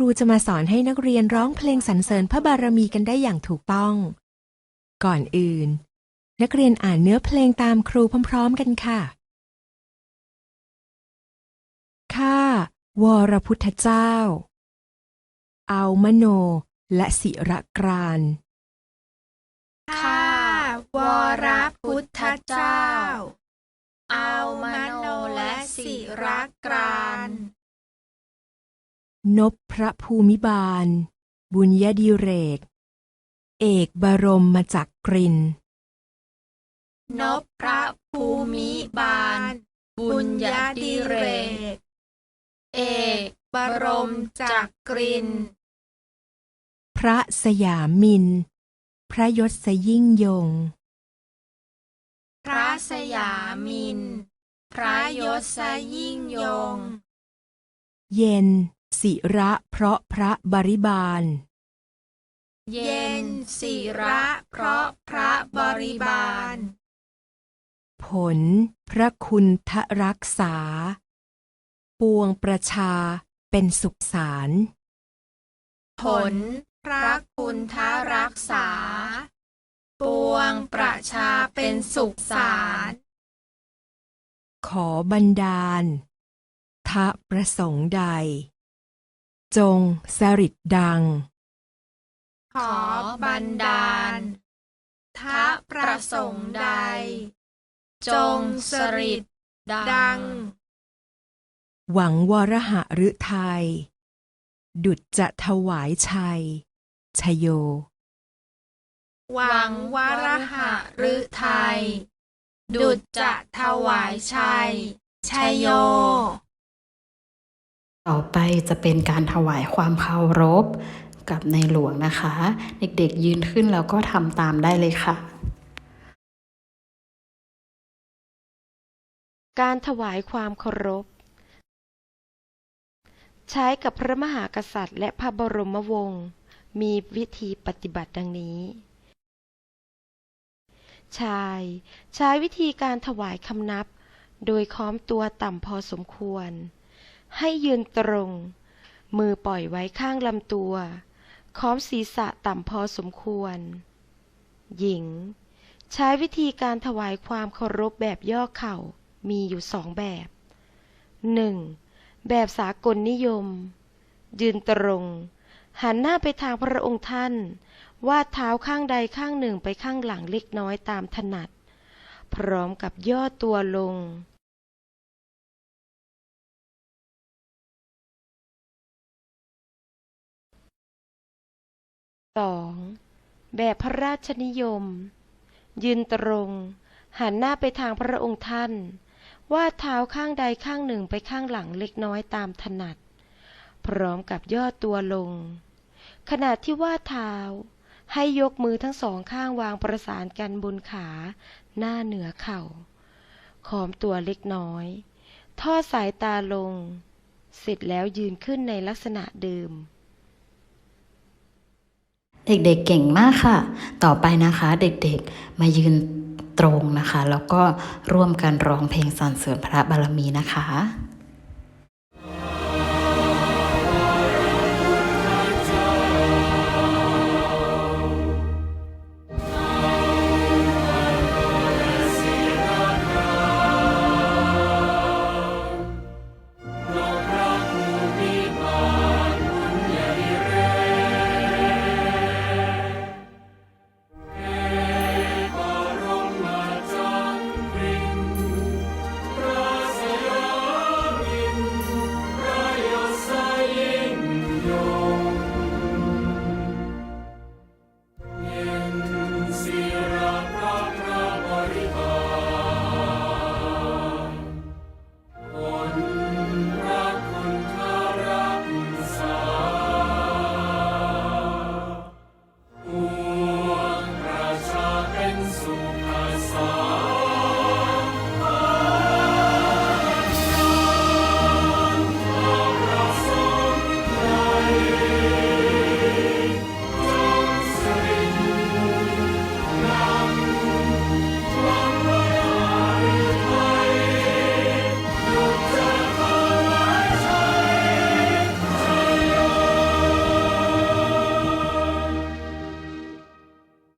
รูจะมาสอนให้นักเรียนร้องเพลงสรรเสริญพระบารมีกันได้อย่างถูกต้อง ก่อนอื่น นักเรียนอ่านเนื้อเพลงตามครูพร้อม ๆ กันค่ะ ข้าวรพุทธเจ้า เอามโนและศิรกรานข้าวรพุทธเจ้า เอามโนและศิรกราน นบพระภูมิบาล บุญยดิเรก เอกบรมมาจากกรินนบพระภูมิบาล บุญญาดิเรก เอกบรมจักรินทร์พระสยามิน พระยศยิ่งยง พระสยามิน พระยศยิ่งยง เย็น ศิระเพราะพระบริบาล เย็นศิระเพราะพระบริบาล ผล พระคุณทรักษา ปวงประชาเป็นสุขสารผล พระคุณทรักษา ปวงประชาเป็นสุขสารขอบันดาลทะประสงค์ใด จงสริดดัง ขอบันดาลทะประสงค์ใด จงสริดดัง หวังวรหฤทัยดุจจะถวายชัย ชโย หวังวรหฤทัยดุจจะถวายชัยชยโย ต่อไปจะเป็นการถวายความเคารพกับในหลวงนะคะ เด็กๆยืนขึ้นแล้วก็ทำตามได้เลยค่ะ การถวายความเคารพ ใช้กับพระมหากษัตริย์ และพระบรมวงศ์มีวิธีปฏิบัติดังนี้ ชาย ใช้วิธีการถวายคำนับ โดยค้อมตัวต่ำพอสมควร ให้ยืนตรง มือปล่อยไว้ข้างลำตัว ค้อมศีรษะต่ำพอสมควร หญิง ใช้วิธีการถวายความเคารพแบบย่อเข่ามีอยู่สองแบบ 1. แบบสากลนิยม ยืนตรง หันหน้าไปทางพระองค์ท่าน วาดเท้าข้างใดข้างหนึ่งไปข้างหลังเล็กน้อยตามถนัด พร้อมกับย่อตัวลง 2. แบบพระราชนิยม ยืนตรง หันหน้าไปทางพระองค์ท่าน วาดเท้าข้างใดข้างหนึ่งไปข้างหลังเล็กน้อยตามถนัด พร้อมกับย่อตัวลง ขณะที่วาดเท้า ให้ยกมือทั้งสองข้างวางประสานกันบนขาหน้าเหนือเข่า ขอมตัวเล็กน้อย ทอดสายตาลง เสร็จแล้วยืนขึ้นในลักษณะเดิม เด็กๆเก่งมากค่ะ ต่อไปนะคะเด็กๆมายืนตรงนะคะ แล้วก็ร่วมกันร้องเพลงสรรเสริญพระบารมีนะคะ